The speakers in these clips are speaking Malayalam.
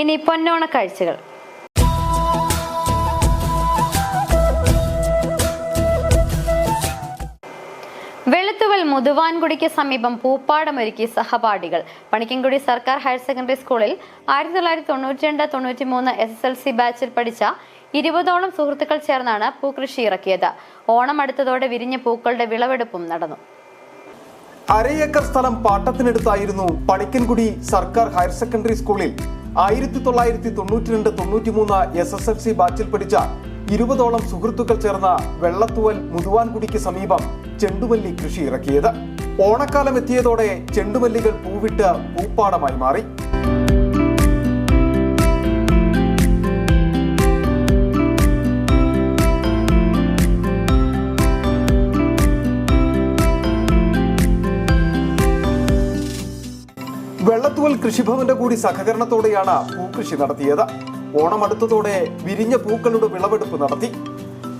ഇനി പൊന്നോണ കാഴ്ചകൾ. വെളുത്തുവൽ മുതുവാൻകുടിക്ക് സമീപം പൂപ്പാടമൊരുക്കി സഹപാഠികൾ. പണിക്കൻകുടി സർക്കാർ ഹയർ സെക്കൻഡറി സ്കൂളിൽ ആയിരത്തി തൊള്ളായിരത്തി തൊണ്ണൂറ്റി രണ്ട് തൊണ്ണൂറ്റി മൂന്ന് എസ് എസ് എൽ സി ബാച്ചിൽ പഠിച്ച ഇരുപതോളം സുഹൃത്തുക്കൾ ചേർന്നാണ് പൂക്കൃഷി ഇറക്കിയത്. ഓണം അടുത്തതോടെ വിരിഞ്ഞ പൂക്കളുടെ വിളവെടുപ്പും നടന്നു. അരയേക്കർ സ്ഥലം പാട്ടത്തിനെടുത്തായിരുന്നു പണിക്കൻകുടി സർക്കാർ ഹയർ സെക്കൻഡറി സ്കൂളിൽ. ആയിരത്തി തൊള്ളായിരത്തി തൊണ്ണൂറ്റി രണ്ട് തൊണ്ണൂറ്റി മൂന്ന് എസ് എസ് എൽ സി ബാച്ചിൽ പഠിച്ച ഇരുപതോളം സുഹൃത്തുക്കൾ ചേർന്ന വെള്ളത്തുവൽ മുതുവാൻകുടിക്ക് സമീപം ചെണ്ടുമല്ലി കൃഷി ഇറക്കിയത് ഓണക്കാലം എത്തിയതോടെ ചെണ്ടുമല്ലികൾ പൂവിട്ട് പൂപ്പാടമായി മാറി. വെള്ളത്തുവൽ കൃഷിഭവന്റെ കൂടി സഹകരണത്തോടെയാണ് പൂക്കൃഷി നടത്തിയത്. ഓണം അടുത്തതോടെ വിരിഞ്ഞ പൂക്കളുടെ വിളവെടുപ്പ് നടത്തി.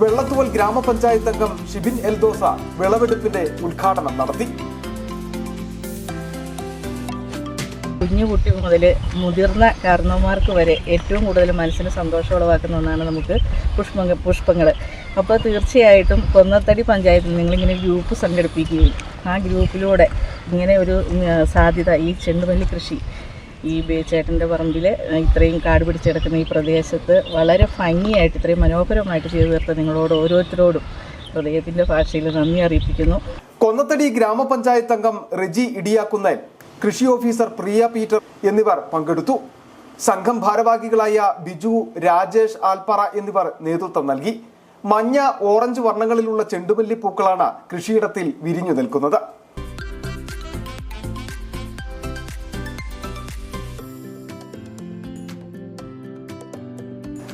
വെള്ളത്തുവൽ ഗ്രാമപഞ്ചായത്ത് അംഗം ഷിബിൻ എൽദോസ വിളവെടുപ്പിന്റെ ഉദ്ഘാടനം നടത്തി. കുഞ്ഞു കുട്ടി മുതൽ മുതിർന്ന കാരണവന്മാർക്ക് വരെ ഏറ്റവും കൂടുതൽ മനസ്സിന് സന്തോഷം ഉളവാക്കുന്ന ഒന്നാണ് നമുക്ക് പുഷ്പങ്ങൾ പുഷ്പങ്ങൾ അപ്പോൾ തീർച്ചയായിട്ടും കൊന്നത്തടി പഞ്ചായത്തിൽ നിങ്ങളിങ്ങനെ ഗ്രൂപ്പ് സംഘടിപ്പിക്കുകയും ആ ഗ്രൂപ്പിലൂടെ ഇങ്ങനെ ഒരു സാധ്യത ഈ ചെണ്ടുമല്ലി കൃഷി ഈ ചേട്ടന്റെ പറമ്പിൽ ഇത്രയും കാട് പിടിച്ചെടുക്കുന്ന ഈ പ്രദേശത്ത് വളരെ ഭംഗിയായിട്ട് ഇത്രയും മനോഹരമായിട്ട് ചെയ്തു തീർത്ത നിങ്ങളോട് ഓരോരുത്തരോടും ഹൃദയത്തിന്റെ ഭാഷയിൽ നന്ദി അറിയിപ്പിക്കുന്നു. കൊന്നത്തടി ഗ്രാമപഞ്ചായത്ത് അംഗം റെജി ഇടിയാക്കുന്നൽ കൃഷി ഓഫീസർ പ്രിയ പീറ്റർ എന്നിവർ പങ്കെടുത്തു. സംഘം ഭാരവാഹികളായ ബിജു രാജേഷ് ആൽപ്പറ എന്നിവർ നേതൃത്വം നൽകി. മഞ്ഞ ഓറഞ്ച് വർണങ്ങളിലുള്ള ചെണ്ടുമല്ലി പൂക്കളാണ് കൃഷിയിടത്തിൽ വിരിഞ്ഞു നിൽക്കുന്നത്.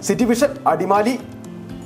City vision Adimali